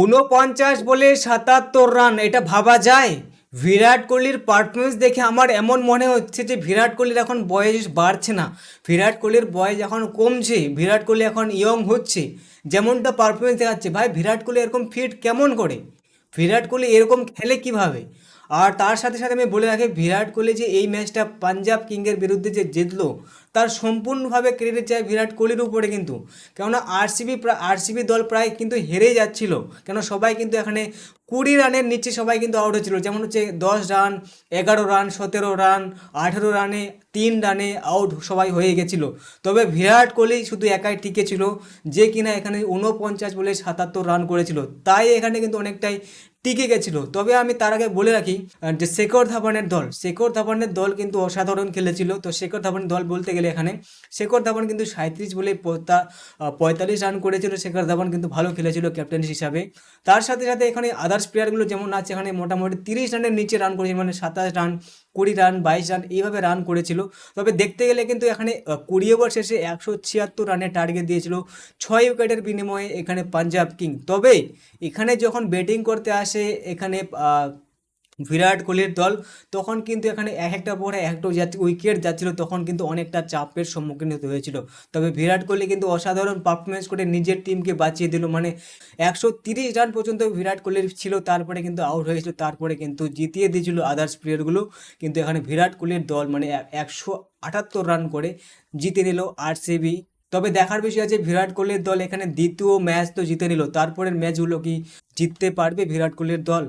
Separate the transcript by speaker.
Speaker 1: ঊনপঞ্চাশ বলে সাতাত্তর রান, এটা ভাবা যায়? বিরাট কোহলির পারফরমেন্স দেখে আমার এমন মনে হচ্ছে যে বিরাট কোহলির এখন বয়স বাড়ছে না। বিরাট কোহলির বয়স এখন কমছে, বিরাট কোহলি এখন ইয়ং হচ্ছে, যেমনটা পারফরমেন্স দেখাচ্ছে। ভাই, বিরাট কোহলি এরকম ফিট কেমন করে? বিরাট কোহলি এরকম খেলে কীভাবে? আর তার সাথে সাথে আমি বলে রাখি, বিরাট কোহলি যে এই ম্যাচটা পাঞ্জাব কিংয়ের বিরুদ্ধে যে জিতলো, তার সম্পূর্ণভাবে ক্রেডিট চায় বিরাট কোহলির উপরে কিন্তু। কেননা আরসিবি আরসিবি দল প্রায় কিন্তু হেরেই যাচ্ছিল। কেন সবাই কিন্তু এখানে কুড়ি রানের নিচে সবাই কিন্তু আউট হয়েছিল। যেমন হচ্ছে দশ রান, এগারো রান, সতেরো রান, আঠেরো রানে, তিন রানে আউট সবাই হয়ে গেছিল। তবে বিরাট কোহলি শুধু একাই টিকে ছিল, যে কিনা এখানে ঊনপঞ্চাশ বলে সাতাত্তর রান করেছিল। তাই এখানে কিন্তু অনেকটাই টিকে গেছিল। তবে আমি তার আগে বলে রাখি যে শেখর ধাবনের দল, শেখর ধাবনের দল কিন্তু অসাধারণ খেলেছিল। তো শেখর ধাবনের দল বলতে গেলে এখানে শেখর ধাবন কিন্তু সাঁত্রিশ বলে পঁয়তা- পঁয়তাল্লিশ রান করেছিল। শেখর ধাবন কিন্তু ভালো খেলেছিল ক্যাপ্টেন হিসাবে। তার সাথে সাথে এখানে আদার্স প্লেয়ারগুলো যেমন আছে, এখানে মোটামুটি তিরিশ রানের নিচে রান করেছে মানে সাতাশ রান কুড়ি রান বাইশ রান এইভাবে রান করেছিল। তবে দেখতে গেলে কিন্তু এখানে কুড়ি ওভার শেষে একশো ছিয়াত্তর রানের টার্গেট দিয়েছিল। ছয় উইকেটের বিনিময়ে এখানে পাঞ্জাব কিং তবে এখানে যখন ব্যাটিং করতে আসে, এখানে বিরাট কোহলির দল, তখন কিন্তু এখানে এক একটা পরে একটা উইকেট যাচ্ছিল, তখন কিন্তু অনেকটা চাপের সম্মুখীন হতে হয়েছিল। তবে বিরাট কোহলি কিন্তু অসাধারণ পারফরমেন্স করে নিজের টিমকে বাঁচিয়ে দিল। মানে একশো তিরিশ রান পর্যন্ত বিরাট কোহলির ছিল, তারপরে কিন্তু আউট হয়েছিল তারপরে কিন্তু জিতিয়ে দিয়েছিল আদার্স প্লেয়ারগুলো কিন্তু এখানে বিরাট কোহলির দল মানে একশো আটাত্তর রান করে জিতে নিল আর আরসিবি তবে দেখার বিষয় আছে বিরাট কোহলির দল এখানে দ্বিতীয় ম্যাচ তো জিতে নিল, তারপরের ম্যাচগুলো কি জিততে পারবে বিরাট কোহলির দল?